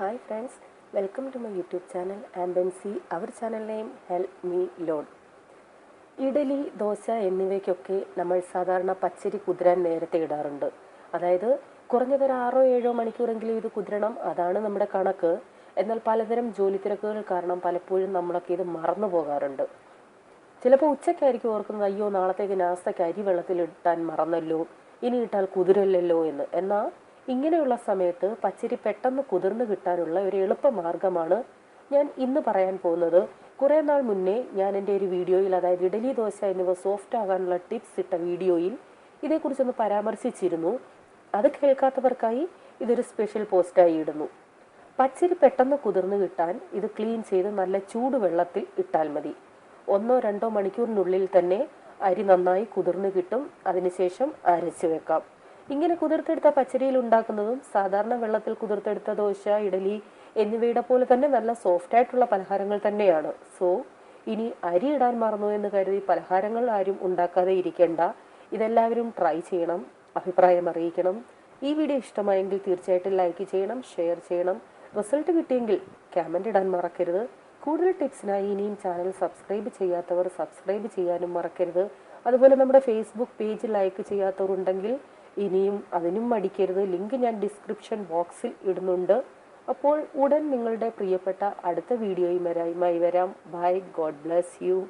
Hi friends welcome to my YouTube channel ആംബൻസി our channel name help me loan idli dosa എന്നിവയ്ക്കൊക്കെ നമ്മൾ സാധാരണ പച്ചരി കുതിരാൻ നേരത്തെ ഇടാറുണ്ട്. അതായത് കുറഞ്ഞത് ഒരു ആറോ ഏഴോ മണിക്കൂറെങ്കിലും ഇത് കുതിരണം അതാണ് നമ്മുടെ കണക്ക്. എന്നാൽ പലതരം ജോലി തിരക്കുകൾ കാരണം പലപ്പോഴും നമ്മളൊക്കെ ഇത് മറന്നു പോകാറുണ്ട്. ചിലപ്പോൾ ഉച്ചയ്ക്കായിരിക്കും ഓർക്കുന്നത് അയ്യോ നാളത്തേക്ക് നാസ്തയ്ക്ക് അരി വെള്ളത്തിലിട്ടാൻ മറന്നല്ലോ ഇനി ഇട്ടാൽ കുതിരല്ലല്ലോ എന്ന്. എന്നാൽ ഇങ്ങനെയുള്ള സമയത്ത് പച്ചരി പെട്ടെന്ന് കുതിർന്നു കിട്ടാനുള്ള ഒരു എളുപ്പ മാർഗമാണ് ഞാൻ ഇന്ന് പറയാൻ പോകുന്നത്. കുറേ നാൾ മുന്നേ ഞാൻ എന്റെ ഒരു വീഡിയോയിൽ അതായത് ഇഡലി ദോശ എന്നിവ സോഫ്റ്റ് ആകാനുള്ള ടിപ്സ് ഇട്ട വീഡിയോയിൽ ഇതേക്കുറിച്ചൊന്ന് പരാമർശിച്ചിരുന്നു. അത് കേൾക്കാത്തവർക്കായി ഇതൊരു സ്പെഷ്യൽ പോസ്റ്റായി ഇടുന്നു. പച്ചരി പെട്ടെന്ന് കുതിർന്നു കിട്ടാൻ ഇത് ക്ലീൻ ചെയ്ത് നല്ല ചൂടുവെള്ളത്തിൽ ഇട്ടാൽ മതി. ഒന്നോ രണ്ടോ മണിക്കൂറിനുള്ളിൽ തന്നെ അരി നന്നായി കുതിർന്നു കിട്ടും. അതിനുശേഷം അരച്ചു വെക്കാം. ഇങ്ങനെ കുതിർത്തെടുത്ത പച്ചരിയിൽ ഉണ്ടാക്കുന്നതും സാധാരണ വെള്ളത്തിൽ കുതിർത്തെടുത്ത ദോശ ഇഡലി എന്നിവയുടെ പോലെ തന്നെ നല്ല സോഫ്റ്റ് ആയിട്ടുള്ള പലഹാരങ്ങൾ തന്നെയാണ്. സോ ഇനി അരി ഇടാൻ മറന്നു എന്ന് കരുതി പലഹാരങ്ങൾ ആരും ഉണ്ടാക്കാതെ ഇരിക്കേണ്ട. ഇതെല്ലാവരും ട്രൈ ചെയ്യണം അഭിപ്രായം അറിയിക്കണം. ഈ വീഡിയോ ഇഷ്ടമായെങ്കിൽ തീർച്ചയായിട്ടും ലൈക്ക് ചെയ്യണം ഷെയർ ചെയ്യണം. റിസൾട്ട് കിട്ടിയെങ്കിൽ കമന്റ് ഇടാൻ മറക്കരുത്. കൂടുതൽ ടിപ്സിനായി ഇനിയും ചാനൽ സബ്സ്ക്രൈബ് ചെയ്യാത്തവർ സബ്സ്ക്രൈബ് ചെയ്യാനും മറക്കരുത്. അതുപോലെ നമ്മുടെ ഫേസ്ബുക്ക് പേജ് ലൈക്ക് ചെയ്യാത്തവരുണ്ടെങ്കിൽ ഇനിയും അതിനും മടിക്കരുത്. ലിങ്ക് ഞാൻ ഡിസ്ക്രിപ്ഷൻ ബോക്സിൽ ഇടുന്നുണ്ട്. അപ്പോൾ ഉടൻ നിങ്ങളുടെ പ്രിയപ്പെട്ട അടുത്ത വീഡിയോയുമായി വരാം. ബൈ. God bless you.